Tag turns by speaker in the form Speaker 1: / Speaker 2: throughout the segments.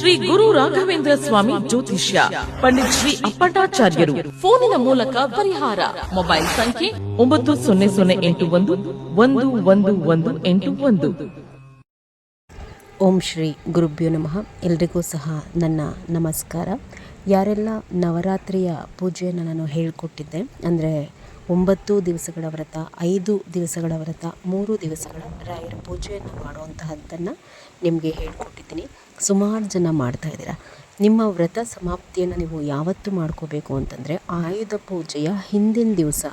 Speaker 1: ಶ್ರೀ ಗುರು ರಾಘವೇಂದ್ರ ಸ್ವಾಮಿ ಜ್ಯೋತಿಷ್ಯ ಪಂಡಿತ್ ಶ್ರೀ ಅಪ್ಪಟಾಚಾರ್ಯರು ಫೋನಿನ ಮೂಲಕ ಪರಿಹಾರ. ಮೊಬೈಲ್ ಸಂಖ್ಯೆ ಒಂಬತ್ತು ಸೊನ್ನೆ ಸೊನ್ನೆ ಎಂಟು ಒಂದು ಒಂದು ಒಂದು ಒಂದು ಎಂಟು ಒಂದು.
Speaker 2: ಓಂ ಶ್ರೀ ಗುರುಭ್ಯೋ ನಮಃ. ಎಲ್ರಿಗೂ ಸಹ ನನ್ನ ನಮಸ್ಕಾರ. ಯಾರೆಲ್ಲ ನವರಾತ್ರಿಯ ಪೂಜೆಯನ್ನು ನಾನು ಹೇಳಿಕೊಟ್ಟಿದ್ದೆ ಅಂದರೆ ಒಂಬತ್ತು ದಿವಸಗಳ ವ್ರತ ಐದು ದಿವಸಗಳ ವ್ರತ ಮೂರು ದಿವಸಗಳ ರಾಯರ ಪೂಜೆಯನ್ನು ಮಾಡುವಂತಹದ್ದನ್ನು ನಿಮಗೆ ಹೇಳಿಕೊಟ್ಟಿದ್ದೀನಿ. ಸುಮಾರು ಜನ ಮಾಡ್ತಾ ಇದ್ದೀರಾ? ನಿಮ್ಮ ವ್ರತ ಸಮಾಪ್ತಿಯನ್ನು ನೀವು ಯಾವತ್ತು ಮಾಡ್ಕೋಬೇಕು ಅಂತಂದರೆ ಆಯುಧ ಪೂಜೆಯ ಹಿಂದಿನ ದಿವಸ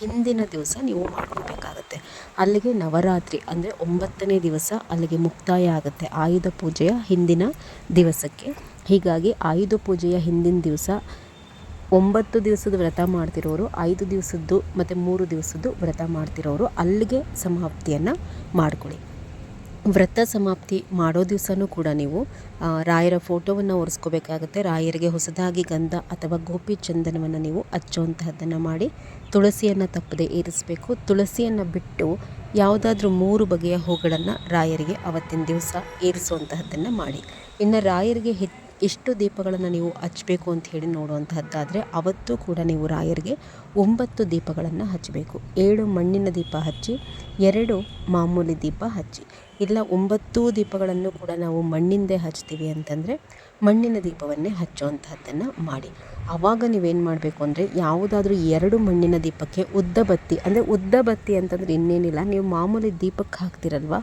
Speaker 2: ಹಿಂದಿನ ದಿವಸ ನೀವು ಮಾಡ್ಕೋಬೇಕಾಗತ್ತೆ. ಅಲ್ಲಿಗೆ ನವರಾತ್ರಿ ಅಂದರೆ ಒಂಬತ್ತನೇ ದಿವಸ ಅಲ್ಲಿಗೆ ಮುಕ್ತಾಯ ಆಗುತ್ತೆ ಆಯುಧ ಪೂಜೆಯ ಹಿಂದಿನ ದಿವಸಕ್ಕೆ. ಹೀಗಾಗಿ ಆಯುಧ ಪೂಜೆಯ ಹಿಂದಿನ ದಿವಸ ಒಂಬತ್ತು ದಿವಸದ ವ್ರತ ಮಾಡ್ತಿರೋರು, ಐದು ದಿವಸದ್ದು ಮತ್ತು ಮೂರು ದಿವಸದ್ದು ವ್ರತ ಮಾಡ್ತಿರೋರು ಅಲ್ಲಿಗೆ ಸಮಾಪ್ತಿಯನ್ನು ಮಾಡ್ಕೊಳ್ಳಿ. ವ್ರತ ಸಮಾಪ್ತಿ ಮಾಡೋ ದಿವಸನೂ ಕೂಡ ನೀವು ರಾಯರ ಫೋಟೋವನ್ನು ಒರೆಸ್ಕೋಬೇಕಾಗುತ್ತೆ ರಾಯರಿಗೆ ಹೊಸದಾಗಿ ಗಂಧ ಅಥವಾ ಗೋಪಿ ಚಂದನವನ್ನು ನೀವು ಹಚ್ಚುವಂತಹದ್ದನ್ನು ಮಾಡಿ ತುಳಸಿಯನ್ನು ತಪ್ಪದೆ ಏರಿಸಬೇಕು ತುಳಸಿಯನ್ನು ಬಿಟ್ಟು ಯಾವುದಾದ್ರೂ ಮೂರು ಬಗೆಯ ಹೂಗಳನ್ನು ರಾಯರಿಗೆ ಅವತ್ತಿನ ದಿವಸ ಏರಿಸುವಂತಹದ್ದನ್ನು ಮಾಡಿ. ಇನ್ನು ರಾಯರಿಗೆ ಹೆ ಎಷ್ಟು ದೀಪಗಳನ್ನು ನೀವು ಹಚ್ಚಬೇಕು ಅಂತ ಹೇಳಿ ನೋಡುವಂಥದ್ದಾದರೆ ಅವತ್ತು ಕೂಡ ನೀವು ರಾಯರಿಗೆ ಒಂಬತ್ತು ದೀಪಗಳನ್ನು ಹಚ್ಚಬೇಕು. ಏಳು ಮಣ್ಣಿನ ದೀಪ ಹಚ್ಚಿ, ಎರಡು ಮಾಮೂಲಿ ದೀಪ ಹಚ್ಚಿ. ಇಲ್ಲ, ಒಂಬತ್ತು ದೀಪಗಳನ್ನು ಕೂಡ ನಾವು ಮಣ್ಣಿಂದೇ ಹಚ್ತೀವಿ ಅಂತಂದರೆ ಮಣ್ಣಿನ ದೀಪವನ್ನೇ ಹಚ್ಚುವಂತಹದ್ದನ್ನು ಮಾಡಿ. ಆವಾಗ ನೀವೇನು ಮಾಡಬೇಕು ಅಂದರೆ ಯಾವುದಾದ್ರೂ ಎರಡು ಮಣ್ಣಿನ ದೀಪಕ್ಕೆ ಉದ್ದ ಬತ್ತಿ, ಅಂದರೆ ಉದ್ದ ಬತ್ತಿ ಅಂತಂದರೆ ಇನ್ನೇನಿಲ್ಲ, ನೀವು ಮಾಮೂಲಿ ದೀಪಕ್ಕೆ ಹಾಕ್ತಿರಲ್ವ,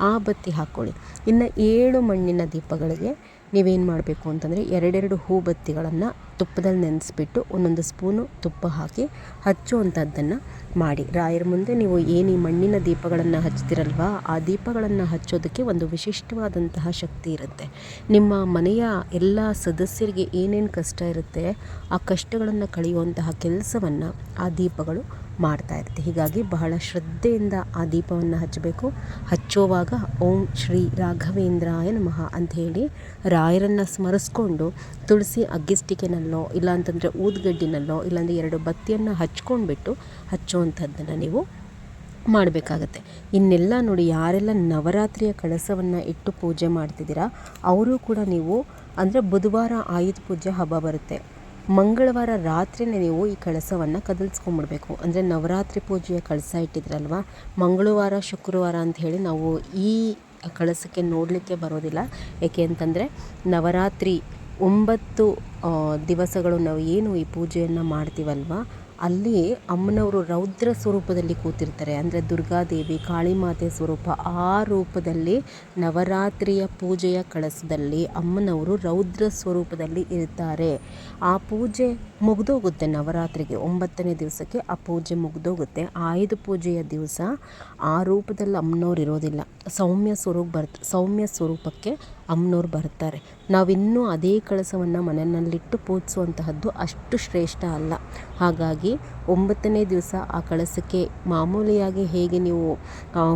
Speaker 2: ಆ ಬತ್ತಿ ಹಾಕ್ಕೊಳ್ಳಿ. ಇನ್ನು ಏಳು ಮಣ್ಣಿನ ದೀಪಗಳಿಗೆ ನೀವೇನು ಮಾಡಬೇಕು ಅಂತಂದರೆ ಎರಡೆರಡು ಹೂ ಬತ್ತಿಗಳನ್ನು ತುಪ್ಪದಲ್ಲಿ ನೆನೆಸ್ಬಿಟ್ಟು ಒಂದೊಂದು ಸ್ಪೂನು ತುಪ್ಪ ಹಾಕಿ ಹಚ್ಚುವಂಥದ್ದನ್ನು ಮಾಡಿ. ರಾಯರ ಮುಂದೆ ನೀವು ಏನು ಈ ಮಣ್ಣಿನ ದೀಪಗಳನ್ನು ಹಚ್ತಿರಲ್ವಾ, ಆ ದೀಪಗಳನ್ನು ಹಚ್ಚೋದಕ್ಕೆ ಒಂದು ವಿಶಿಷ್ಟವಾದಂತಹ ಶಕ್ತಿ ಇರುತ್ತೆ. ನಿಮ್ಮ ಮನೆಯ ಎಲ್ಲ ಸದಸ್ಯರಿಗೆ ಏನೇನು ಕಷ್ಟ ಇರುತ್ತೆ, ಆ ಕಷ್ಟಗಳನ್ನು ಕಳೆಯುವಂತಹ ಕೆಲಸವನ್ನು ಆ ದೀಪಗಳು ಮಾಡ್ತಾ ಇರುತ್ತೆ. ಹೀಗಾಗಿ ಬಹಳ ಶ್ರದ್ಧೆಯಿಂದ ಆ ದೀಪವನ್ನು ಹಚ್ಚಬೇಕು. ಹಚ್ಚೋವಾಗ ಓಂ ಶ್ರೀ ರಾಘವೇಂದ್ರಾಯ ನಮಃ ಅಂತ ಹೇಳಿ ರಾಯರನ್ನು ಸ್ಮರಿಸ್ಕೊಂಡು ತುಳಸಿ ಅಗ್ಗಿಸ್ಟಿಕೆನಲ್ಲೋ ಇಲ್ಲ ಅಂತಂದರೆ ಊದ್ಗಡ್ಡಿನಲ್ಲೋ ಇಲ್ಲಾಂದರೆ ಎರಡು ಬತ್ತಿಯನ್ನು ಹಚ್ಕೊಂಡ್ಬಿಟ್ಟು ಹಚ್ಚುವಂಥದ್ದನ್ನು ನೀವು ಮಾಡಬೇಕಾಗತ್ತೆ. ಇನ್ನೆಲ್ಲ ನೋಡಿ ಯಾರೆಲ್ಲ ನವರಾತ್ರಿಯ ಕಳಸವನ್ನು ಇಟ್ಟು ಪೂಜೆ ಮಾಡ್ತಿದ್ದೀರಾ, ಅವರು ಕೂಡ ನೀವು ಅಂದರೆ ಬುಧವಾರ ಆಯುಧ ಪೂಜೆ ಹಬ್ಬ ಬರುತ್ತೆ. ಮಂಗಳವಾರ ರಾತ್ರಿನೇ ನೀವು ಈ ಕಳಸವನ್ನು ಕದಲ್ಸ್ಕೊಂಬಿಡ್ಬೇಕು ಅಂದರೆ ನವರಾತ್ರಿ ಪೂಜೆಯ ಕಳಸ ಇಟ್ಟಿದ್ರಲ್ವ? ಮಂಗಳವಾರ, ಶುಕ್ರವಾರ ಅಂತ ಹೇಳಿ ನಾವು ಈ ಕಳಸಕ್ಕೆ ನೋಡಲಿಕ್ಕೆ ಬರೋದಿಲ್ಲ. ಏಕೆ ಅಂತಂದರೆ ನವರಾತ್ರಿ ಒಂಬತ್ತು ದಿವಸಗಳು ನಾವು ಏನು ಈ ಪೂಜೆಯನ್ನು ಮಾಡ್ತೀವಲ್ವ? ಅಲ್ಲಿ ಅಮ್ಮನವರು ರೌದ್ರ ಸ್ವರೂಪದಲ್ಲಿ ಕೂತಿರ್ತಾರೆ. ಅಂದರೆ ದುರ್ಗಾದೇವಿ, ಕಾಳಿಮಾತೆ ಸ್ವರೂಪ ಆ ರೂಪದಲ್ಲಿ ನವರಾತ್ರಿಯ ಪೂಜೆಯ ಕಳಸದಲ್ಲಿ ಅಮ್ಮನವರು ರೌದ್ರ ಸ್ವರೂಪದಲ್ಲಿ ಇರ್ತಾರೆ. ಆ ಪೂಜೆ ಮುಗಿದೋಗುತ್ತೆ ನವರಾತ್ರಿಗೆ. ಒಂಬತ್ತನೇ ದಿವಸಕ್ಕೆ ಆ ಪೂಜೆ ಮುಗಿದೋಗುತ್ತೆ. ಆಯುಧ ಪೂಜೆಯ ದಿವಸ ಆ ರೂಪದಲ್ಲಿ ಅಮ್ಮನವ್ರು ಇರೋದಿಲ್ಲ. ಸೌಮ್ಯ ಸ್ವರೂಪ ಬರ್ತ ಸೌಮ್ಯ ಸ್ವರೂಪಕ್ಕೆ ಅಮ್ಮನವ್ರು ಬರ್ತಾರೆ. ನಾವಿನ್ನೂ ಅದೇ ಕಳಸವನ್ನು ಮನೆಯಲ್ಲಿಟ್ಟು ಪೂಜಿಸುವಂತಹದ್ದು ಅಷ್ಟು ಶ್ರೇಷ್ಠ ಅಲ್ಲ. ಹಾಗಾಗಿ ಒಂಬತ್ತನೇ ದಿವಸ ಆ ಕಳಸಕ್ಕೆ ಮಾಮೂಲಿಯಾಗಿ ಹೇಗೆ ನೀವು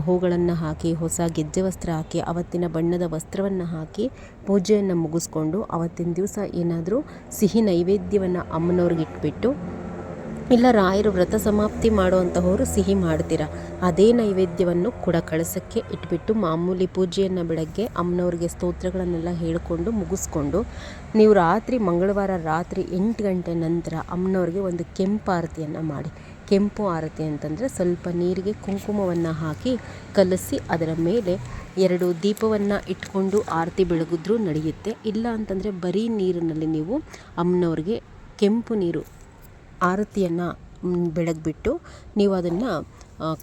Speaker 2: ಹೂಗಳನ್ನು ಹಾಕಿ, ಹೊಸ ಗೆಜ್ಜೆ ವಸ್ತ್ರ ಹಾಕಿ, ಅವತ್ತಿನ ಬಣ್ಣದ ವಸ್ತ್ರವನ್ನು ಹಾಕಿ ಪೂಜೆಯನ್ನು ಮುಗಿಸ್ಕೊಂಡು ಅವತ್ತಿನ ದಿವಸ ಏನಾದರೂ ಸಿಹಿ ನೈವೇದ್ಯವನ್ನು ಅಮ್ಮನವ್ರಿಗೆ ಇಟ್ಬಿಟ್ಟು ಇಲ್ಲ ರಾಯರು ವ್ರತ ಸಮಾಪ್ತಿ ಮಾಡುವಂತಹವರು ಸಿಹಿ ಮಾಡ್ತೀರ. ಅದೇ ನೈವೇದ್ಯವನ್ನು ಕೂಡ ಕಳಸಕ್ಕೆ ಇಟ್ಬಿಟ್ಟು ಮಾಮೂಲಿ ಪೂಜೆಯನ್ನು ಬೆಳಗ್ಗೆ ಅಮ್ಮನವ್ರಿಗೆ ಸ್ತೋತ್ರಗಳನ್ನೆಲ್ಲ ಹೇಳಿಕೊಂಡು ಮುಗಿಸ್ಕೊಂಡು ನೀವು ರಾತ್ರಿ ಮಂಗಳವಾರ ರಾತ್ರಿ ಎಂಟು ಗಂಟೆ ನಂತರ ಅಮ್ಮನವ್ರಿಗೆ ಒಂದು ಕೆಂಪು ಆರತಿಯನ್ನು ಮಾಡಿ. ಕೆಂಪು ಆರತಿ ಅಂತಂದರೆ ಸ್ವಲ್ಪ ನೀರಿಗೆ ಕುಂಕುಮವನ್ನು ಹಾಕಿ ಕಲಸಿ ಅದರ ಮೇಲೆ ಎರಡು ದೀಪವನ್ನು ಇಟ್ಕೊಂಡು ಆರತಿ ಬೆಳಗಿದ್ರೂ ನಡೆಯುತ್ತೆ. ಇಲ್ಲ ಅಂತಂದರೆ ಬರೀ ನೀರಿನಲ್ಲಿ ನೀವು ಅಮ್ಮನವ್ರಿಗೆ ಕೆಂಪು ನೀರು ಆರತಿಯನ್ನು ಬೆಳಗ್ಬಿಟ್ಟು ನೀವು ಅದನ್ನು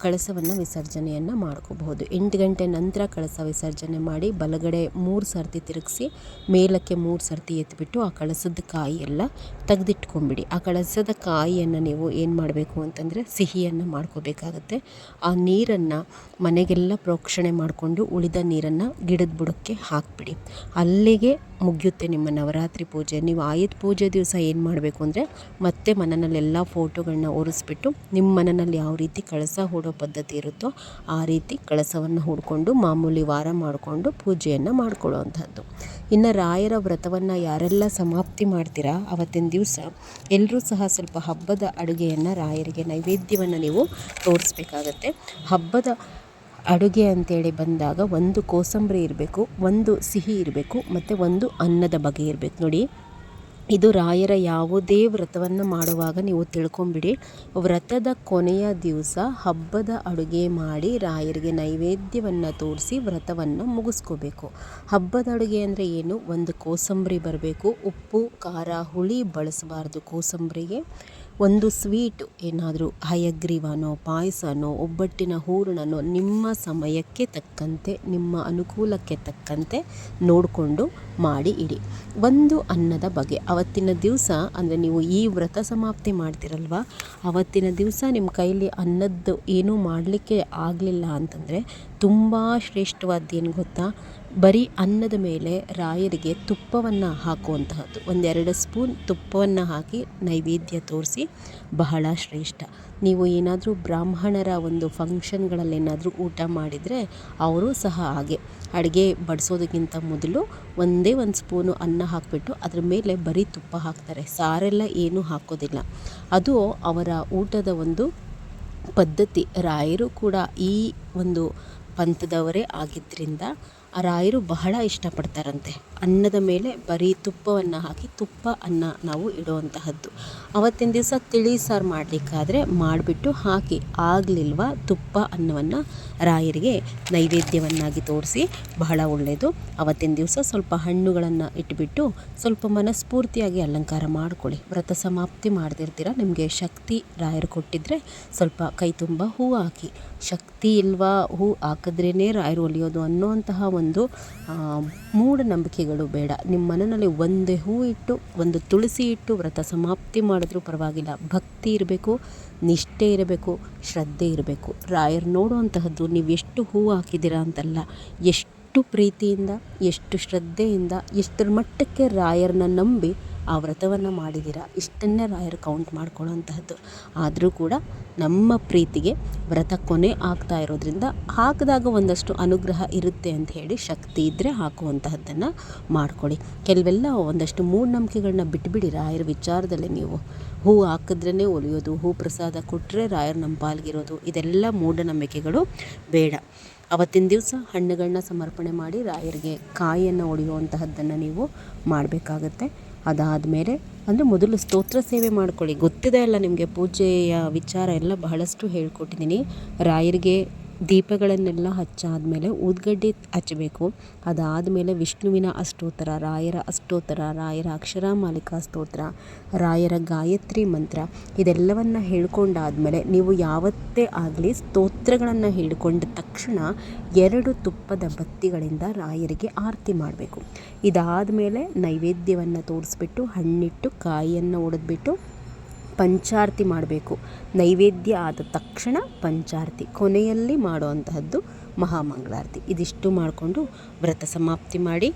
Speaker 2: ಕಳಸವನ್ನು ವಿಸರ್ಜನೆಯನ್ನು ಮಾಡ್ಕೋಬಹುದು. ಎಂಟು ಗಂಟೆ ನಂತರ ಕಳಸ ವಿಸರ್ಜನೆ ಮಾಡಿ ಬಲಗಡೆ ಮೂರು ಸರ್ತಿ ತಿರುಗಿಸಿ ಮೇಲಕ್ಕೆ ಮೂರು ಸರ್ತಿ ಎತ್ತಿಬಿಟ್ಟು ಆ ಕಳಸದ ಕಾಯಿ ಎಲ್ಲ ತೆಗೆದಿಟ್ಕೊಂಬಿಡಿ ಆ ಕಳಸದ ಕಾಯಿಯನ್ನು ನೀವು ಏನು ಮಾಡಬೇಕು ಅಂತಂದರೆ ಸಿಹಿಯನ್ನು ಮಾಡ್ಕೋಬೇಕಾಗತ್ತೆ. ಆ ನೀರನ್ನು ಮನೆಗೆಲ್ಲ ಪ್ರೋಕ್ಷಣೆ ಮಾಡಿಕೊಂಡು ಉಳಿದ ನೀರನ್ನು ಗಿಡದ ಬುಡಕ್ಕೆ ಹಾಕಿಬಿಡಿ. ಅಲ್ಲಿಗೆ ಮುಗಿಯುತ್ತೆ ನಿಮ್ಮ ನವರಾತ್ರಿ ಪೂಜೆ. ನೀವು ಆಯುಧ ಪೂಜೆ ದಿವಸ ಏನು ಮಾಡಬೇಕು ಅಂದರೆ ಮತ್ತೆ ಮನನಲ್ಲೆಲ್ಲ ಫೋಟೋಗಳನ್ನ ಒರೆಸ್ಬಿಟ್ಟು ನಿಮ್ಮ ಮನನಲ್ಲಿ ಯಾವ ರೀತಿ ಕಳಸ ಹೂಡೋ ಪದ್ಧತಿ ಇರುತ್ತೋ ಆ ರೀತಿ ಕಳಸವನ್ನು ಹೂಡ್ಕೊಂಡು ಮಾಮೂಲಿ ವಾರ ಮಾಡಿಕೊಂಡು ಪೂಜೆಯನ್ನು ಮಾಡ್ಕೊಳ್ಳೋವಂಥದ್ದು. ಇನ್ನು ರಾಯರ ವ್ರತವನ್ನು ಯಾರೆಲ್ಲ ಸಮಾಪ್ತಿ ಮಾಡ್ತೀರಾ? ಅವತ್ತಿನ ದಿವಸ ಎಲ್ಲರೂ ಸಹ ಸ್ವಲ್ಪ ಹಬ್ಬದ ಅಡುಗೆಯನ್ನು ರಾಯರಿಗೆ ನೈವೇದ್ಯವನ್ನು ನೀವು ತೋರಿಸ್ಬೇಕಾಗತ್ತೆ. ಹಬ್ಬದ ಅಡುಗೆ ಅಂತೇಳಿ ಬಂದಾಗ ಒಂದು ಕೋಸಂಬರಿ ಇರಬೇಕು, ಒಂದು ಸಿಹಿ ಇರಬೇಕು, ಮತ್ತು ಒಂದು ಅನ್ನದ ಬಗೆ ಇರಬೇಕು. ನೋಡಿ ಇದು ರಾಯರ ಯಾವುದೇ ವ್ರತವನ್ನು ಮಾಡುವಾಗ ನೀವು ತಿಳ್ಕೊಂಬಿಡಿ. ವ್ರತದ ಕೊನೆಯ ದಿವಸ ಹಬ್ಬದ ಅಡುಗೆ ಮಾಡಿ ರಾಯರಿಗೆ ನೈವೇದ್ಯವನ್ನು ತೋರಿಸಿ ವ್ರತವನ್ನು ಮುಗಿಸ್ಕೋಬೇಕು. ಹಬ್ಬದ ಅಡುಗೆ ಅಂದರೆ ಏನು? ಒಂದು ಕೋಸಂಬರಿ ಬರಬೇಕು. ಉಪ್ಪು, ಖಾರ, ಹುಳಿ ಬಳಸಬಾರ್ದು ಕೋಸಂಬರಿಗೆ. ಒಂದು ಸ್ವೀಟು, ಏನಾದರೂ ಹಯಗ್ರೀವನೋ, ಪಾಯಸನೋ, ಒಬ್ಬಟ್ಟಿನ ಹೂರಣನೋ ನಿಮ್ಮ ಸಮಯಕ್ಕೆ ತಕ್ಕಂತೆ, ನಿಮ್ಮ ಅನುಕೂಲಕ್ಕೆ ತಕ್ಕಂತೆ ನೋಡಿಕೊಂಡು ಮಾಡಿ ಇಡಿ. ಒಂದು ಅನ್ನದ ಬಗೆ. ಅವತ್ತಿನ ದಿವಸ, ಅಂದರೆ ನೀವು ಈ ವ್ರತ ಸಮಾಪ್ತಿ ಮಾಡ್ತಿರಲ್ವಾ? ಅವತ್ತಿನ ದಿವಸ ನಿಮ್ಮ ಕೈಲಿ ಅನ್ನದ್ದು ಏನೂ ಮಾಡಲಿಕ್ಕೆ ಆಗಲಿಲ್ಲ ಅಂತಂದರೆ ತುಂಬ ಶ್ರೇಷ್ಠವಾದ ಏನು ಗೊತ್ತಾ? ಬರೀ ಅನ್ನದ ಮೇಲೆ ರಾಯರಿಗೆ ತುಪ್ಪವನ್ನು ಹಾಕುವಂತಹದ್ದು. ಒಂದೆರಡು ಸ್ಪೂನ್ ತುಪ್ಪವನ್ನು ಹಾಕಿ ನೈವೇದ್ಯ ತೋರಿಸಿ ಬಹಳ ಶ್ರೇಷ್ಠ. ನೀವು ಏನಾದರೂ ಬ್ರಾಹ್ಮಣರ ಒಂದು ಫಂಕ್ಷನ್ಗಳಲ್ಲಿ ಏನಾದರೂ ಊಟ ಮಾಡಿದರೆ ಅವರು ಸಹ ಹಾಗೆ. ಅಡುಗೆ ಬಡಿಸೋದಕ್ಕಿಂತ ಮೊದಲು ಒಂದೇ ಒಂದು ಸ್ಪೂನು ಅನ್ನ ಹಾಕಿಬಿಟ್ಟು ಅದ್ರ ಮೇಲೆ ಬರೀ ತುಪ್ಪ ಹಾಕ್ತಾರೆ. ಸಾರೆಲ್ಲ ಏನೂ ಹಾಕೋದಿಲ್ಲ. ಅದು ಅವರ ಊಟದ ಒಂದು ಪದ್ಧತಿ. ರಾಯರು ಕೂಡ ಈ ಒಂದು ಪಂಥದವರೇ ಆಗಿದ್ದರಿಂದ ಆ ರಾಯರು ಬಹಳ ಇಷ್ಟಪಡ್ತಾರಂತೆ. ಅನ್ನದ ಮೇಲೆ ಬರೀ ತುಪ್ಪವನ್ನು ಹಾಕಿ ತುಪ್ಪ ಅನ್ನ ನಾವು ಇಡುವಂತಹದ್ದು. ಅವತ್ತಿನ ದಿವಸ ತಿಳಿ ಸಾರು ಮಾಡಲಿಕ್ಕಾದರೆ ಮಾಡಿಬಿಟ್ಟು ಹಾಕಿ ಆಗಲಿಲ್ವ ತುಪ್ಪ ಅನ್ನವನ್ನು ರಾಯರಿಗೆ ನೈವೇದ್ಯವನ್ನಾಗಿ ತೋರಿಸಿ ಬಹಳ ಒಳ್ಳೆಯದು ಅವತ್ತಿನ ದಿವಸ ಸ್ವಲ್ಪ ಹಣ್ಣುಗಳನ್ನು ಇಟ್ಬಿಟ್ಟು ಸ್ವಲ್ಪ ಮನಸ್ಫೂರ್ತಿಯಾಗಿ ಅಲಂಕಾರ ಮಾಡಿಕೊಳ್ಳಿ. ವ್ರತ ಸಮಾಪ್ತಿ ಮಾಡ್ತಿರ್ತೀರ ನಿಮಗೆ ಶಕ್ತಿ ರಾಯರು ಕೊಟ್ಟಿದ್ದರೆ ಸ್ವಲ್ಪ ಕೈ ತುಂಬ ಹೂ ಹಾಕಿ. ಶಕ್ತಿ ಇಲ್ವಾ? ಹೂ ಹಾಕಿದ್ರೇ ರಾಯರು ಒಲಿಯೋದು ಅನ್ನೋಂತಹ ಒಂದು ಮೂಢನಂಬಿಕೆಗಳು ಬೇಡ. ನಿಮ್ಮ ಮನೆಯಲ್ಲಿ ಒಂದೇ ಹೂ ಇಟ್ಟು, ಒಂದು ತುಳಸಿ ಇಟ್ಟು ವ್ರತ ಸಮಾಪ್ತಿ ಮಾಡಿದ್ರೂ ಪರವಾಗಿಲ್ಲ. ಭಕ್ತಿ ಇರಬೇಕು, ನಿಷ್ಠೆ ಇರಬೇಕು, ಶ್ರದ್ಧೆ ಇರಬೇಕು. ರಾಯರು ನೋಡುವಂತಹದ್ದು ನೀವು ಎಷ್ಟು ಹೂ ಹಾಕಿದ್ದೀರಾ ಅಂತಲ್ಲ. ಎಷ್ಟು ಪ್ರೀತಿಯಿಂದ, ಎಷ್ಟು ಶ್ರದ್ಧೆಯಿಂದ, ಎಷ್ಟರ ಮಟ್ಟಕ್ಕೆ ರಾಯರನ್ನ ನಂಬಿ ಆ ವ್ರತವನ್ನು ಮಾಡಿದ್ದೀರ? ಇಷ್ಟನ್ನೇ ರಾಯರು ಕೌಂಟ್ ಮಾಡ್ಕೊಳ್ಳೋವಂತಹದ್ದು. ಆದರೂ ಕೂಡ ನಮ್ಮ ಪ್ರೀತಿಗೆ ವ್ರತ ಕೊನೆ ಆಗ್ತಾ ಇರೋದ್ರಿಂದ ಹಾಕಿದಾಗ ಒಂದಷ್ಟು ಅನುಗ್ರಹ ಇರುತ್ತೆ ಅಂತ ಹೇಳಿ ಶಕ್ತಿ ಇದ್ದರೆ ಹಾಕುವಂತಹದ್ದನ್ನು ಮಾಡ್ಕೊಳ್ಳಿ. ಕೆಲವೆಲ್ಲ ಒಂದಷ್ಟು ಮೂಢನಂಬಿಕೆಗಳನ್ನ ಬಿಟ್ಬಿಡಿ ರಾಯರ ವಿಚಾರದಲ್ಲಿ ನೀವು. ಹೂ ಹಾಕಿದ್ರೇ ಒಲಿಯೋದು, ಹೂ ಪ್ರಸಾದ ಕೊಟ್ಟರೆ ರಾಯರು ನಮ್ಮ ಪಾಲ್ಗಿರೋದು, ಇದೆಲ್ಲ ಮೂಢನಂಬಿಕೆಗಳು ಬೇಡ. ಅವತ್ತಿನ ದಿವಸ ಹಣ್ಣುಗಳನ್ನ ಸಮರ್ಪಣೆ ಮಾಡಿ ರಾಯರಿಗೆ ಕಾಯಿಯನ್ನು ಒಡೆಯುವಂತಹದ್ದನ್ನು ನೀವು ಮಾಡಬೇಕಾಗತ್ತೆ. ಅದಾದಮೇಲೆ ಅಂದರೆ ಮೊದಲು ಸ್ತೋತ್ರ ಸೇವೆ ಮಾಡ್ಕೊಳ್ಳಿ. ಗೊತ್ತಿದೆ ಅಲ್ಲ ನಿಮಗೆ ಪೂಜೆಯ ವಿಚಾರ ಎಲ್ಲ ಬಹಳಷ್ಟು ಹೇಳ್ಕೊಟ್ಟಿದ್ದೀನಿ. ರಾಯರಿಗೆ ದೀಪಗಳನ್ನೆಲ್ಲ ಹಚ್ಚಾದಮೇಲೆ ಊದ್ಗಡ್ಡೆ ಹಚ್ಚಬೇಕು. ಅದಾದಮೇಲೆ ವಿಷ್ಣುವಿನ ಅಷ್ಟೋತ್ತರ, ರಾಯರ ಅಷ್ಟೋತ್ತರ, ರಾಯರ ಅಕ್ಷರ ಮಾಲಿಕಾ ಸ್ತೋತ್ರ, ರಾಯರ ಗಾಯತ್ರಿ ಮಂತ್ರ ಇದೆಲ್ಲವನ್ನು ಹೇಳ್ಕೊಂಡಾದಮೇಲೆ ನೀವು ಯಾವತ್ತೇ ಆಗಲಿ ಸ್ತೋತ್ರಗಳನ್ನು ಹೇಳಿಕೊಂಡ ತಕ್ಷಣ ಎರಡು ತುಪ್ಪದ ಬತ್ತಿಗಳಿಂದ ರಾಯರಿಗೆ ಆರತಿ ಮಾಡಬೇಕು. ಇದಾದ ಮೇಲೆ ನೈವೇದ್ಯವನ್ನು ತೋರಿಸ್ಬಿಟ್ಟು ಹಣ್ಣಿಟ್ಟು ಕಾಯಿಯನ್ನು ಒಡೆದ್ಬಿಟ್ಟು ಪಂಚಾರತಿ ಮಾಡಬೇಕು. ನೈವೇದ್ಯ ಆದ ತಕ್ಷಣ ಪಂಚಾರತಿ, ಕೊನೆಯಲ್ಲಿ ಮಾಡುವಂತಹದ್ದು ಮಹಾಮಂಗಳಾರತಿ. ಇದಿಷ್ಟು ಮಾಡಿಕೊಂಡು ವ್ರತ ಸಮಾಪ್ತಿ ಮಾಡಿ,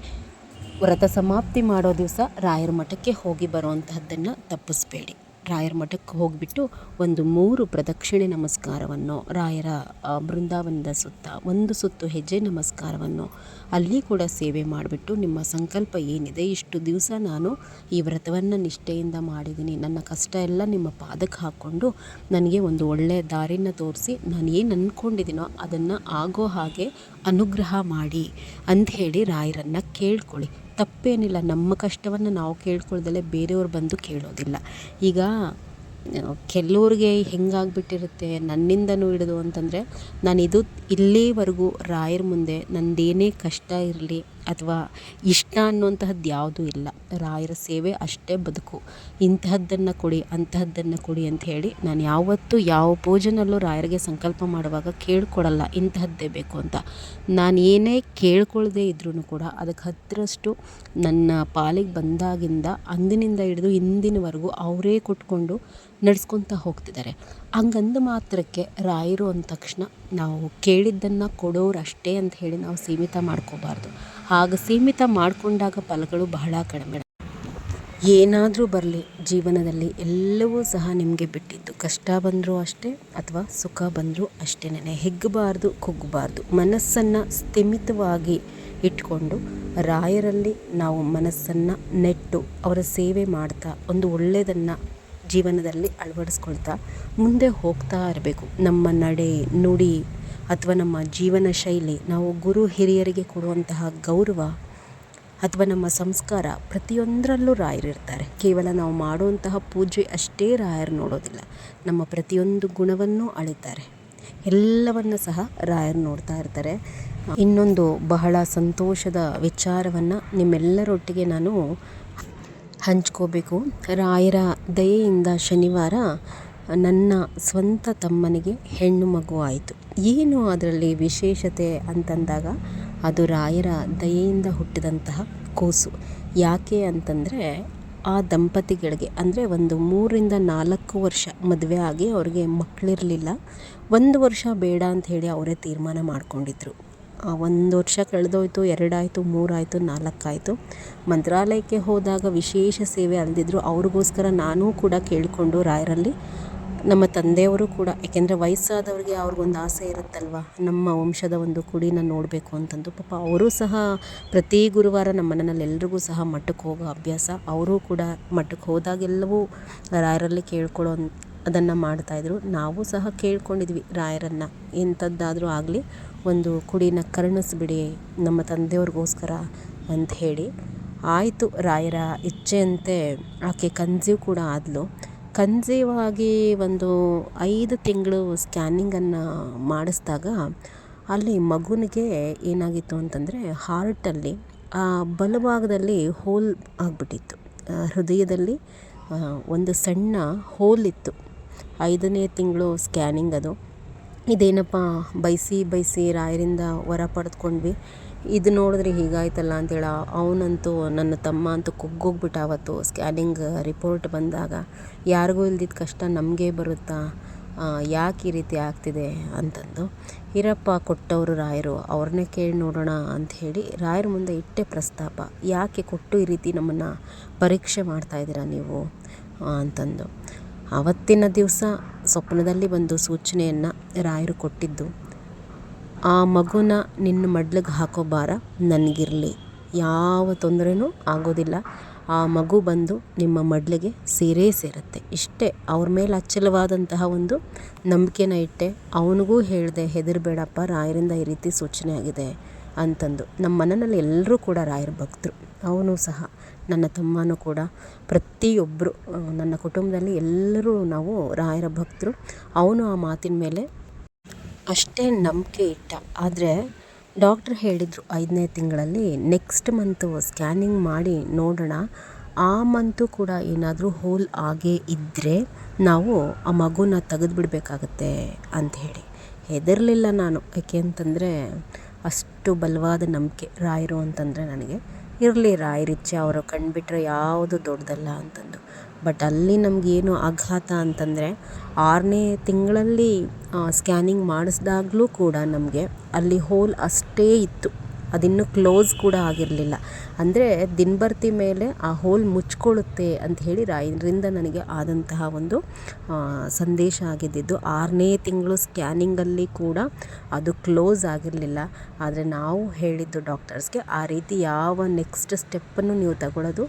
Speaker 2: ವ್ರತ ಸಮಾಪ್ತಿ ಮಾಡೋ ದಿವಸ ರಾಯರ ಮಠಕ್ಕೆ ಹೋಗಿ ಬರುವಂತಹದ್ದನ್ನು ತಪ್ಪಿಸ್ಬೇಡಿ. ರಾಯರ ಮಠಕ್ಕೆ ಹೋಗಿಬಿಟ್ಟು ಒಂದು ಮೂರು ಪ್ರದಕ್ಷಿಣೆ ನಮಸ್ಕಾರವನ್ನು ರಾಯರ ಬೃಂದಾವನದ ಸುತ್ತ, ಒಂದು ಸುತ್ತು ಹೆಜ್ಜೆ ನಮಸ್ಕಾರವನ್ನು ಅಲ್ಲಿ ಕೂಡ ಸೇವೆ ಮಾಡಿಬಿಟ್ಟು ನಿಮ್ಮ ಸಂಕಲ್ಪ ಏನಿದೆ ಇಷ್ಟು ದಿವಸ ನಾನು ಈ ವ್ರತವನ್ನು ನಿಷ್ಠೆಯಿಂದ ಮಾಡಿದ್ದೀನಿ. ನನ್ನ ಕಷ್ಟ ಎಲ್ಲ ನಿಮ್ಮ ಪಾದಕ್ಕೆ ಹಾಕ್ಕೊಂಡು ನನಗೆ ಒಂದು ಒಳ್ಳೆಯ ದಾರಿನ ತೋರಿಸಿ ನಾನು ಏನು ಅಂದ್ಕೊಂಡಿದ್ದೀನೋ ಅದನ್ನು ಆಗೋ ಹಾಗೆ ಅನುಗ್ರಹ ಮಾಡಿ ಅಂತ ಹೇಳಿ ರಾಯರನ್ನು ಕೇಳ್ಕೊಳ್ಳಿ. ತಪ್ಪೇನಿಲ್ಲ. ನಮ್ಮ ಕಷ್ಟವನ್ನು ನಾವು ಕೇಳ್ಕೊಳ್ದಲೇ ಬೇರೆಯವ್ರು ಬಂದು ಕೇಳೋದಿಲ್ಲ. ಈಗ ಕೆಲವ್ರಿಗೆ ಹೆಂಗಾಗ್ಬಿಟ್ಟಿರುತ್ತೆ, ನನ್ನಿಂದನೂ ಹಿಡಿದು ಅಂತಂದರೆ ನಾನು ಇದು ಇಲ್ಲಿವರೆಗೂ ರಾಯರ ಮುಂದೆ ನನ್ನದೇನೇ ಕಷ್ಟ ಇರಲಿ ಅಥವಾ ಇಷ್ಟ ಅನ್ನುವಂತಹದ್ದು ಯಾವುದೂ ಇಲ್ಲ. ರಾಯರ ಸೇವೆ ಅಷ್ಟೇ ಬದುಕು. ಇಂತಹದ್ದನ್ನು ಕೊಡಿ, ಅಂತಹದ್ದನ್ನು ಕೊಡಿ ಅಂತ ಹೇಳಿ ನಾನು ಯಾವತ್ತೂ ಯಾವ ಪೂಜೆನಲ್ಲೂ ರಾಯರಿಗೆ ಸಂಕಲ್ಪ ಮಾಡುವಾಗ ಕೇಳ್ಕೊಡಲ್ಲ ಇಂತಹದ್ದೇ ಬೇಕು ಅಂತ. ನಾನು ಏನೇ ಕೇಳ್ಕೊಳ್ದೇ ಇದ್ರೂ ಕೂಡ ಅದಕ್ಕೆ ಹತ್ತರಷ್ಟು ನನ್ನ ಪಾಲಿಗೆ ಬಂದಾಗಿಂದ ಅಂದಿನಿಂದ ಹಿಡಿದು ಇಂದಿನವರೆಗೂ ಅವರೇ ಕೊಟ್ಕೊಂಡು ನಡೆಸ್ಕೊತ ಹೋಗ್ತಿದ್ದಾರೆ. ಹಂಗಂದ ಮಾತ್ರಕ್ಕೆ ರಾಯರು ಅಂದ ತಕ್ಷಣ ನಾವು ಕೇಳಿದ್ದನ್ನು ಕೊಡೋರು ಅಷ್ಟೇ ಅಂತ ಹೇಳಿ ನಾವು ಸೀಮಿತ ಮಾಡ್ಕೋಬಾರ್ದು. ಆಗ ಸೀಮಿತ ಮಾಡಿಕೊಂಡಾಗ ಫಲಗಳು ಬಹಳ ಕಡಿಮೆ. ಏನಾದರೂ ಬರಲಿ, ಜೀವನದಲ್ಲಿ ಎಲ್ಲವೂ ಸಹ ನಿಮಗೆ ಬಿಟ್ಟಿದ್ದು. ಕಷ್ಟ ಬಂದರೂ ಅಷ್ಟೇ ಅಥವಾ ಸುಖ ಬಂದರೂ ಅಷ್ಟೇನೆ ಹೆಗ್ಗಬಾರ್ದು, ಕುಗ್ಗಬಾರ್ದು. ಮನಸ್ಸನ್ನು ಸ್ಥಿಮಿತವಾಗಿ ಇಟ್ಕೊಂಡು ರಾಯರಲ್ಲಿ ನಾವು ಮನಸ್ಸನ್ನು ನೆಟ್ಟು ಅವರ ಸೇವೆ ಮಾಡ್ತಾ ಒಂದು ಒಳ್ಳೆಯದನ್ನು ಜೀವನದಲ್ಲಿ ಅಳವಡಿಸ್ಕೊಳ್ತಾ ಮುಂದೆ ಹೋಗ್ತಾ ಇರಬೇಕು. ನಮ್ಮ ನಡೆ, ನುಡಿ ಅಥವಾ ನಮ್ಮ ಜೀವನ ಶೈಲಿ, ನಾವು ಗುರು ಹಿರಿಯರಿಗೆ ಕೊಡುವಂತಹ ಗೌರವ ಅಥವಾ ನಮ್ಮ ಸಂಸ್ಕಾರ ಪ್ರತಿಯೊಂದರಲ್ಲೂ ರಾಯರಿರ್ತಾರೆ. ಕೇವಲ ನಾವು ಮಾಡುವಂತಹ ಪೂಜೆ ಅಷ್ಟೇ ರಾಯರು ನೋಡೋದಿಲ್ಲ. ನಮ್ಮ ಪ್ರತಿಯೊಂದು ಗುಣವನ್ನು ಅಳಿತಾರೆ. ಎಲ್ಲವನ್ನು ಸಹ ರಾಯರು ನೋಡ್ತಾ ಇರ್ತಾರೆ. ಇನ್ನೊಂದು ಬಹಳ ಸಂತೋಷದ ವಿಚಾರವನ್ನು ನಿಮ್ಮೆಲ್ಲರೊಟ್ಟಿಗೆ ನಾನು ಹಂಚ್ಕೋಬೇಕು. ರಾಯರ ದಯೆಯಿಂದ ಶನಿವಾರ ನನ್ನ ಸ್ವಂತ ತಮ್ಮನಿಗೆ ಹೆಣ್ಣು ಮಗು ಆಯಿತು. ಏನು ಅದರಲ್ಲಿ ವಿಶೇಷತೆ ಅಂತಂದಾಗ ಅದು ರಾಯರ ದಯೆಯಿಂದ ಹುಟ್ಟಿದಂತಹ ಕೂಸು. ಯಾಕೆ ಅಂತಂದರೆ ಆ ದಂಪತಿಗಳಿಗೆ, ಅಂದರೆ ಒಂದು ಮೂರರಿಂದ ನಾಲ್ಕು ವರ್ಷ ಮದುವೆ ಆಗಿ ಅವ್ರಿಗೆ ಮಕ್ಕಳಿರಲಿಲ್ಲ ಒಂದು ವರ್ಷ ಬೇಡ ಅಂತ ಹೇಳಿ ಅವರೇ ತೀರ್ಮಾನ ಮಾಡ್ಕೊಂಡಿದ್ರು. ಒಂದು ವರ್ಷ ಕಳೆದೋಯ್ತು, ಎರಡಾಯಿತು, ಮೂರಾಯಿತು, ನಾಲ್ಕಾಯಿತು. ಮಂತ್ರಾಲಯಕ್ಕೆ ಹೋದಾಗ ವಿಶೇಷ ಸೇವೆ ಅಲ್ದಿದ್ರು ಅವ್ರಿಗೋಸ್ಕರ ನಾನೂ ಕೂಡ ಕೇಳಿಕೊಂಡು ರಾಯರಲ್ಲಿ. ನಮ್ಮ ತಂದೆಯವರು ಕೂಡ, ಯಾಕೆಂದರೆ ವಯಸ್ಸಾದವ್ರಿಗೆ ಅವ್ರಿಗೊಂದು ಆಸೆ ಇರುತ್ತಲ್ವ? ನಮ್ಮ ವಂಶದ ಒಂದು ಕುಡಿನ ನೋಡಬೇಕು ಅಂತಂದು. ಪಾಪ ಅವರು ಸಹ ಪ್ರತಿ ಗುರುವಾರ ನಮ್ಮ ಮನೆಯಲ್ಲಿ ಎಲ್ರಿಗೂ ಸಹ ಮಠಕ್ಕೆ ಹೋಗೋ ಅಭ್ಯಾಸ. ಅವರೂ ಕೂಡ ಮಠಕ್ಕೆ ಹೋದಾಗೆಲ್ಲವೂ ರಾಯರಲ್ಲಿ ಕೇಳ್ಕೊಳ್ಳೋ ಅದನ್ನು ಮಾಡ್ತಾಯಿದ್ರು ನಾವು ಸಹ ಕೇಳ್ಕೊಂಡಿದ್ವಿ ರಾಯರನ್ನು. ಎಂಥದ್ದಾದರೂ ಆಗಲಿ. ಒಂದು ಕುಡಿನ ಕರುಣಿಸ್ಬಿಡಿ ನಮ್ಮ ತಂದೆಯವ್ರಿಗೋಸ್ಕರ ಅಂತ ಹೇಳಿ. ಆಯಿತು ರಾಯರ ಇಚ್ಛೆಯಂತೆ ಆಕೆ ಕನ್ಸೀವ್ ಕೂಡ ಆದಳು ಕನ್ಸೀವ್ ಆಗಿ ಒಂದು ಐದು ತಿಂಗಳು ಸ್ಕ್ಯಾನಿಂಗನ್ನು ಮಾಡಿಸಿದಾಗ ಅಲ್ಲಿ ಮಗುನಿಗೆ ಏನಾಗಿತ್ತು ಅಂತಂದರೆ ಹಾರ್ಟಲ್ಲಿ, ಆ ಬಲಭಾಗದಲ್ಲಿ ಹೋಲ್ ಆಗಿಬಿಟ್ಟಿತ್ತು. ಹೃದಯದಲ್ಲಿ ಒಂದು ಸಣ್ಣ ಹೋಲ್ ಇತ್ತು. ಐದನೇ ತಿಂಗಳು ಸ್ಕ್ಯಾನಿಂಗ್ ಅದು. ಇದೇನಪ್ಪ ಬಯಸಿ ಬಯಸಿ ರಾಯರಿಂದ ವರ ಪಡೆದ್ಕೊಂಡ್ವಿ. ಇದು ನೋಡಿದ್ರೆ ಹೀಗಾಯ್ತಲ್ಲ ಅಂತೇಳಿ, ಅವನಂತೂ ನನ್ನ ತಮ್ಮ ಅಂತೂ ಕುಗ್ಗೋಗ್ಬಿಟ್ಟ ಆವತ್ತು ಸ್ಕ್ಯಾನಿಂಗ್ ರಿಪೋರ್ಟ್ ಬಂದಾಗ. ಯಾರಿಗೂ ಇಲ್ದಿದ್ದ ಕಷ್ಟ ನಮಗೆ ಬರುತ್ತಾ? ಯಾಕೆ ಈ ರೀತಿ ಆಗ್ತಿದೆ ಅಂತಂದು. ಹೀರಪ್ಪ ಕೊಟ್ಟವರು ರಾಯರು ಅವ್ರನ್ನೇ ಕೇಳಿ ನೋಡೋಣ ಅಂತ ಹೇಳಿ ರಾಯರ ಮುಂದೆ ಇಟ್ಟೆ ಪ್ರಸ್ತಾಪ. ಯಾಕೆ ಕೊಟ್ಟು ಈ ರೀತಿ ನಮ್ಮನ್ನು ಪರೀಕ್ಷೆ ಮಾಡ್ತಾಯಿದ್ದೀರಾ ನೀವು? ಅಂತಂದು. ಆವತ್ತಿನ ದಿವಸ ಸ್ವಪ್ನದಲ್ಲಿ ಬಂದು ಸೂಚನೆಯನ್ನು ರಾಯರು ಕೊಟ್ಟಿದ್ದು, ಆ ಮಗುನ ನಿನ್ನ ಮಡ್ಲಿಗೆ ಹಾಕೋ ಭಾರ ನನಗಿರಲಿ. ಯಾವ ತೊಂದರೆನೂ ಆಗೋದಿಲ್ಲ. ಆ ಮಗು ಬಂದು ನಿಮ್ಮ ಮಡ್ಲಿಗೆ ಸೇರೇ ಸೇರುತ್ತೆ. ಇಷ್ಟೇ, ಅವ್ರ ಮೇಲೆ ಅಚ್ಚಲವಾದಂತಹ ಒಂದು ನಂಬಿಕೆನ ಇಟ್ಟೆ. ಅವನಿಗೂ ಹೇಳಿದೆ, ಹೆದರಬೇಡಪ್ಪ, ರಾಯರಿಂದ ಈ ರೀತಿ ಸೂಚನೆ ಆಗಿದೆ ಅಂತಂದು. ನಮ್ಮ ಮನೆಯಲ್ಲಿ ಎಲ್ಲರೂ ಕೂಡ ರಾಯರ ಭಕ್ತರು. ಅವನು ಸಹ. ನನ್ನ ತಮ್ಮನೂ ಕೂಡ ಪ್ರತಿಯೊಬ್ಬರು ನನ್ನ ಕುಟುಂಬದಲ್ಲಿ ಎಲ್ಲರೂ ನಾವು ರಾಯರ ಭಕ್ತರು. ಅವನು ಆ ಮಾತಿನ ಮೇಲೆ ಅಷ್ಟೇ ನಂಬಿಕೆ ಇಟ್ಟ. ಆದರೆ ಡಾಕ್ಟ್ರ್ ಹೇಳಿದರು ಐದನೇ ತಿಂಗಳಲ್ಲಿ, ನೆಕ್ಸ್ಟ್ ಮಂತು ಸ್ಕ್ಯಾನಿಂಗ್ ಮಾಡಿ ನೋಡೋಣ. ಆ ಮಂತು ಕೂಡ ಏನಾದರೂ ಹೋಲ್ ಆಗೇ ಇದ್ದರೆ ನಾವು ಆ ಮಗುನ ತೆಗೆದುಬಿಡ್ಬೇಕಾಗತ್ತೆ ಅಂಥೇಳಿ ಹೆದರಲಿಲ್ಲ ನಾನು. ಯಾಕೆ ಅಂತಂದರೆ ಅಷ್ಟು ಬಲವಾದ ನಂಬಿಕೆ ರಾಯರು ಅಂತಂದರೆ ನನಗೆ. ಇರಲಿ ರಾಯರಿಚ್ಛೆ ಅವರು ಕಂಡುಬಿಟ್ರೆ ಯಾವುದು ದೊಡ್ಡದಲ್ಲ ಅಂತಂದು. ಬಟ್ ಅಲ್ಲಿ ನಮಗೇನು ಆಘಾತ ಅಂತಂದರೆ ಆರನೇ ತಿಂಗಳಲ್ಲಿ ಸ್ಕ್ಯಾನಿಂಗ್ ಮಾಡಿಸ್ದಾಗಲೂ ಕೂಡ ನಮಗೆ ಅಲ್ಲಿ ಹೋಲ್ ಅಷ್ಟೇ ಇತ್ತು. ಅದಿನ್ನೂ ಕ್ಲೋಸ್ ಕೂಡ ಆಗಿರಲಿಲ್ಲ. ಅಂದರೆ ದಿನಬರ್ತಿ ಮೇಲೆ ಆ ಹೋಲ್ ಮುಚ್ಕೊಳ್ಳುತ್ತೆ ಅಂತ ಹೇಳಿ ರಾಯರಿಂದ ನನಗೆ ಆದಂತಹ ಒಂದು ಸಂದೇಶ ಆಗಿದ್ದಿದ್ದು. ಆರನೇ ತಿಂಗಳು ಸ್ಕ್ಯಾನಿಂಗಲ್ಲಿ ಕೂಡ ಅದು ಕ್ಲೋಸ್ ಆಗಿರಲಿಲ್ಲ. ಆದರೆ ನಾವು ಹೇಳಿದ್ದು ಡಾಕ್ಟರ್ಸ್ಗೆ ಆ ರೀತಿ ಯಾವ ನೆಕ್ಸ್ಟ್ ಸ್ಟೆಪ್ಪನ್ನು ನೀವು ತಗೊಳ್ಳೋದು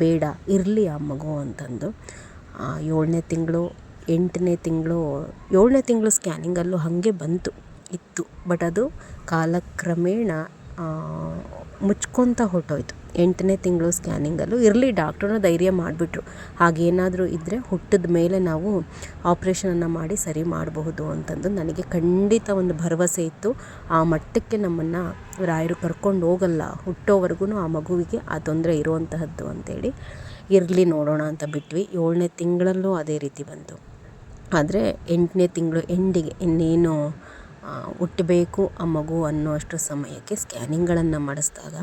Speaker 2: ಬೇಡ, ಇರಲಿ ಆ ಮಗು ಅಂತಂದು. ಏಳನೇ ತಿಂಗಳು, ಎಂಟನೇ ತಿಂಗಳು, ಏಳನೇ ತಿಂಗಳು ಸ್ಕ್ಯಾನಿಂಗಲ್ಲೂ ಹಾಗೆ ಬಂತು, ಇತ್ತು. ಬಟ್ ಅದು ಕಾಲಕ್ರಮೇಣ ಮುಚ್ಕೊತ ಹೊರ್ಟೋಯ್ತು. ಎಂಟನೇ ತಿಂಗಳು ಸ್ಕ್ಯಾನಿಂಗಲ್ಲೂ ಇರಲಿ ಡಾಕ್ಟ್ರನ್ನ ಧೈರ್ಯ ಮಾಡಿಬಿಟ್ರು. ಹಾಗೇನಾದರೂ ಇದ್ದರೆ ಹುಟ್ಟಿದ ಮೇಲೆ ನಾವು ಆಪ್ರೇಷನನ್ನು ಮಾಡಿ ಸರಿ ಮಾಡಬಹುದು ಅಂತಂದು ನನಗೆ ಖಂಡಿತ ಒಂದು ಭರವಸೆ ಇತ್ತು. ಆ ಮಟ್ಟಕ್ಕೆ ನಮ್ಮನ್ನು ರಾಯರು ಕರ್ಕೊಂಡು ಹೋಗಲ್ಲ, ಹುಟ್ಟೋವರೆಗೂ ಆ ಮಗುವಿಗೆ ಆ ತೊಂದರೆ ಇರುವಂತಹದ್ದು ಅಂತೇಳಿ ಇರಲಿ ನೋಡೋಣ ಅಂತ ಬಿಟ್ವಿ. ಏಳನೇ ತಿಂಗಳಲ್ಲೂ ಅದೇ ರೀತಿ ಬಂತು. ಆದರೆ ಎಂಟನೇ ತಿಂಗಳು ಎಂಡಿಗೆ ಇನ್ನೇನು ಹುಟ್ಟಬೇಕು ಆ ಮಗು ಅನ್ನುವಷ್ಟು ಸಮಯಕ್ಕೆ ಸ್ಕ್ಯಾನಿಂಗ್ಗಳನ್ನು ಮಾಡಿಸಿದಾಗ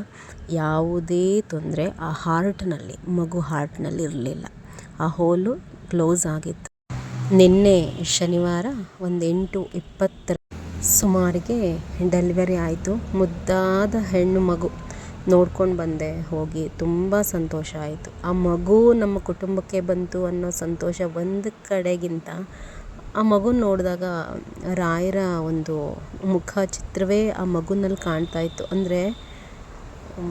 Speaker 2: ಯಾವುದೇ ತೊಂದರೆ ಆ ಹಾರ್ಟ್ನಲ್ಲಿ, ಮಗು ಹಾರ್ಟ್ನಲ್ಲಿ ಇರಲಿಲ್ಲ. ಆ ಹೋಲು ಕ್ಲೋಸ್ ಆಗಿತ್ತು. ನಿನ್ನೆ ಶನಿವಾರ ಒಂದು ಎಂಟು ಇಪ್ಪತ್ತರ ಸುಮಾರಿಗೆ ಡೆಲಿವರಿ ಆಯಿತು. ಮುದ್ದಾದ ಹೆಣ್ಣು ಮಗು ನೋಡ್ಕೊಂಡು ಬಂದೆ ಹೋಗಿ. ತುಂಬ ಸಂತೋಷ ಆಯಿತು. ಆ ಮಗು ನಮ್ಮ ಕುಟುಂಬಕ್ಕೆ ಬಂತು ಅನ್ನೋ ಸಂತೋಷ ಒಂದು ಕಡೆಗಿಂತ ಆ ಮಗುನ ನೋಡಿದಾಗ ರಾಯರ ಒಂದು ಮುಖ ಚಿತ್ರವೇ ಆ ಮಗುನಲ್ಲಿ ಕಾಣ್ತಾ ಇತ್ತು. ಅಂದರೆ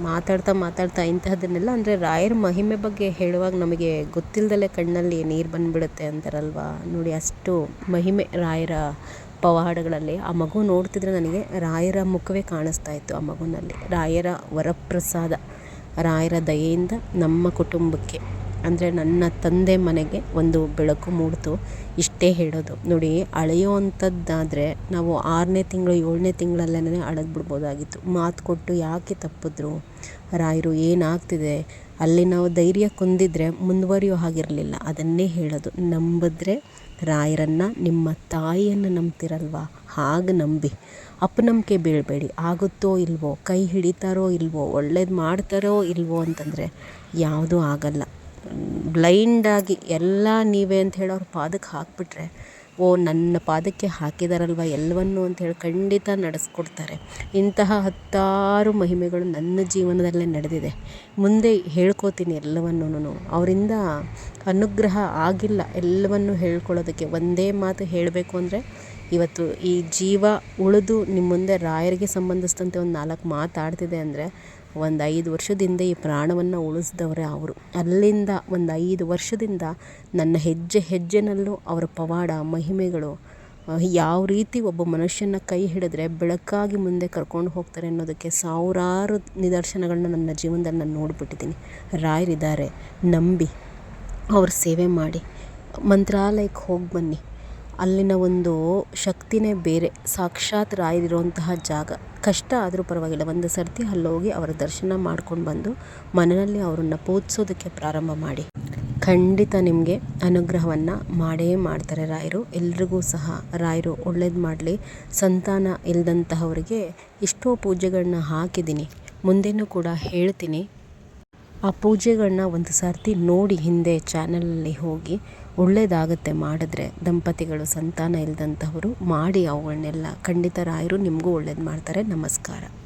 Speaker 2: ಮಾತಾಡ್ತಾ ಮಾತಾಡ್ತಾ ಇಂತಹದನ್ನೆಲ್ಲ ಅಂದರೆ ರಾಯರ ಮಹಿಮೆ ಬಗ್ಗೆ ಹೇಳುವಾಗ ನಮಗೆ ಗೊತ್ತಿಲ್ಲದಲೇ ಕಣ್ಣಲ್ಲಿ ನೀರು ಬಂದುಬಿಡುತ್ತೆ ಅಂತಾರಲ್ವಾ? ನೋಡಿ, ಅಷ್ಟು ಮಹಿಮೆ ರಾಯರ ಪವಾಡಗಳಲ್ಲಿ. ಆ ಮಗು ನೋಡ್ತಿದ್ರೆ ನನಗೆ ರಾಯರ ಮುಖವೇ ಕಾಣಿಸ್ತಾ ಇತ್ತು ಆ ಮಗುನಲ್ಲಿ. ರಾಯರ ವರಪ್ರಸಾದ, ರಾಯರ ದಯೆಯಿಂದ ನಮ್ಮ ಕುಟುಂಬಕ್ಕೆ. ಅಂದರೆ ನನ್ನ ತಂದೆ ಮನೆಗೆ ಒಂದು ಬೆಳಕು ಮೂಡಿತು. ಇಷ್ಟೇ ಹೇಳೋದು. ನೋಡಿ, ಅಳೆಯುವಂಥದ್ದಾದರೆ ನಾವು ಆರನೇ ತಿಂಗಳು, ಏಳನೇ ತಿಂಗಳಲ್ಲೇನೆ ಅಳೆದು ಬಿಡ್ಬೋದಾಗಿತ್ತು ಮಾತು ಕೊಟ್ಟು ಯಾಕೆ ತಪ್ಪಿದ್ರು? ರಾಯರು, ಏನಾಗ್ತಿದೆ? ಅಲ್ಲಿ ನಾವು ಧೈರ್ಯ ಕುಂದಿದ್ರೆ ಮುಂದುವರಿಯೋ ಹಾಗಿರಲಿಲ್ಲ. ಅದನ್ನೇ ಹೇಳೋದು. ನಂಬಿದ್ರೆ ರಾಯರನ್ನು, ನಿಮ್ಮ ತಾಯಿಯನ್ನು ನಂಬ್ತಿರಲ್ವ? ಹಾಗೆ ನಂಬಿ. ಅಪನಂಬಿಕೆ ಬೀಳಬೇಡಿ. ಆಗುತ್ತೋ ಇಲ್ವೋ? ಕೈ ಹಿಡಿತಾರೋ ಇಲ್ವೋ? ಒಳ್ಳೇದು ಮಾಡ್ತಾರೋ ಇಲ್ವೋ ಅಂತಂದರೆ ಯಾವುದೂ ಆಗಲ್ಲ. ಬ್ಲೈಂಡಾಗಿ ಎಲ್ಲ ನೀವೇ ಅಂತ ಹೇಳಿ ಅವ್ರ ಪಾದಕ್ಕೆ ಹಾಕಿಬಿಟ್ರೆ, ಓ ನನ್ನ ಪಾದಕ್ಕೆ ಹಾಕಿದಾರಲ್ವ ಎಲ್ಲವನ್ನೂ ಹೇಳಿ ಖಂಡಿತ ನಡೆಸ್ಕೊಡ್ತಾರೆ. ಇಂತಹ ಹತ್ತಾರು ಮಹಿಮೆಗಳು ನನ್ನ ಜೀವನದಲ್ಲೇ ನಡೆದಿದೆ. ಮುಂದೆ ಹೇಳ್ಕೋತೀನಿ ಎಲ್ಲವನ್ನೂ ಅವರಿಂದ ಅನುಗ್ರಹ ಆಗಿಲ್ಲ ಎಲ್ಲವನ್ನು ಹೇಳ್ಕೊಳ್ಳೋದಕ್ಕೆ. ಒಂದೇ ಮಾತು ಹೇಳಬೇಕು ಅಂದರೆ, ಇವತ್ತು ಈ ಜೀವ ಉಳಿದು ನಿಮ್ಮ ಮುಂದೆ ರಾಯರಿಗೆ ಸಂಬಂಧಿಸಿದಂತೆ ಒಂದು ನಾಲ್ಕು ಮಾತಾಡ್ತಿದೆ ಅಂದರೆ ಒಂದು ಐದು ವರ್ಷದಿಂದ ಈ ಪ್ರಾಣವನ್ನು ಉಳಿಸಿದವರೇ ಅವರು. ಅಲ್ಲಿಂದ ಒಂದು ಐದು ವರ್ಷದಿಂದ ನನ್ನ ಹೆಜ್ಜೆ ಹೆಜ್ಜೆನಲ್ಲೂ ಅವರ ಪವಾಡ, ಮಹಿಮೆಗಳು ಯಾವ ರೀತಿ ಒಬ್ಬ ಮನುಷ್ಯನ ಕೈ ಹಿಡಿದ್ರೆ ಬೆಳಕಾಗಿ ಮುಂದೆ ಕರ್ಕೊಂಡು ಹೋಗ್ತಾರೆ ಅನ್ನೋದಕ್ಕೆ ಸಾವಿರಾರು ನಿದರ್ಶನಗಳನ್ನ ನನ್ನ ಜೀವನದಲ್ಲಿ ನಾನು ನೋಡಿಬಿಟ್ಟಿದ್ದೀನಿ. ರಾಯರಿದ್ದಾರೆ, ನಂಬಿ, ಅವ್ರ ಸೇವೆ ಮಾಡಿ ಮಂತ್ರಾಲಯಕ್ಕೆ ಹೋಗಿ ಬನ್ನಿ. ಅಲ್ಲಿನ ಒಂದು ಶಕ್ತಿನೇ ಬೇರೆ, ಸಾಕ್ಷಾತ್ ರಾಯರಿರುವಂತಹ ಜಾಗ. ಕಷ್ಟ ಆದರೂ ಪರವಾಗಿಲ್ಲ. ಒಂದು ಸರ್ತಿ ಅಲ್ಲೋಗಿ ಅವರ ದರ್ಶನ ಮಾಡ್ಕೊಂಡು ಬಂದು ಮನೆಯಲ್ಲಿ ಅವರನ್ನು ಪೂಜಿಸೋದಕ್ಕೆ ಪ್ರಾರಂಭ ಮಾಡಿ. ಖಂಡಿತ ನಿಮಗೆ ಅನುಗ್ರಹವನ್ನು ಮಾಡೇ ಮಾಡ್ತಾರೆ ರಾಯರು. ಎಲ್ರಿಗೂ ಸಹ ರಾಯರು ಒಳ್ಳೇದು ಮಾಡಲಿ. ಸಂತಾನ ಇಲ್ಲದಂತಹವರಿಗೆ ಎಷ್ಟೋ ಪೂಜೆಗಳನ್ನ ಹಾಕಿದ್ದೀನಿ ಮುಂದೇನೂ ಕೂಡ ಹೇಳ್ತೀನಿ. ಆ ಪೂಜೆಗಳನ್ನ ಒಂದು ಸರ್ತಿ ನೋಡಿ ಹಿಂದೆ ಚಾನಲಲ್ಲಿ ಹೋಗಿ ಒಳ್ಳೆಯದಾಗುತ್ತೆ ಮಾಡಿದ್ರೆ ದಂಪತಿಗಳು ಸಂತಾನ ಇಲ್ಲದಂಥವರು ಮಾಡಿ ಅವುಗಳನ್ನೆಲ್ಲ ಖಂಡಿತ ರಾಯರು ನಿಮಗೂ ಒಳ್ಳೇದು ಮಾಡ್ತಾರೆ. ನಮಸ್ಕಾರ.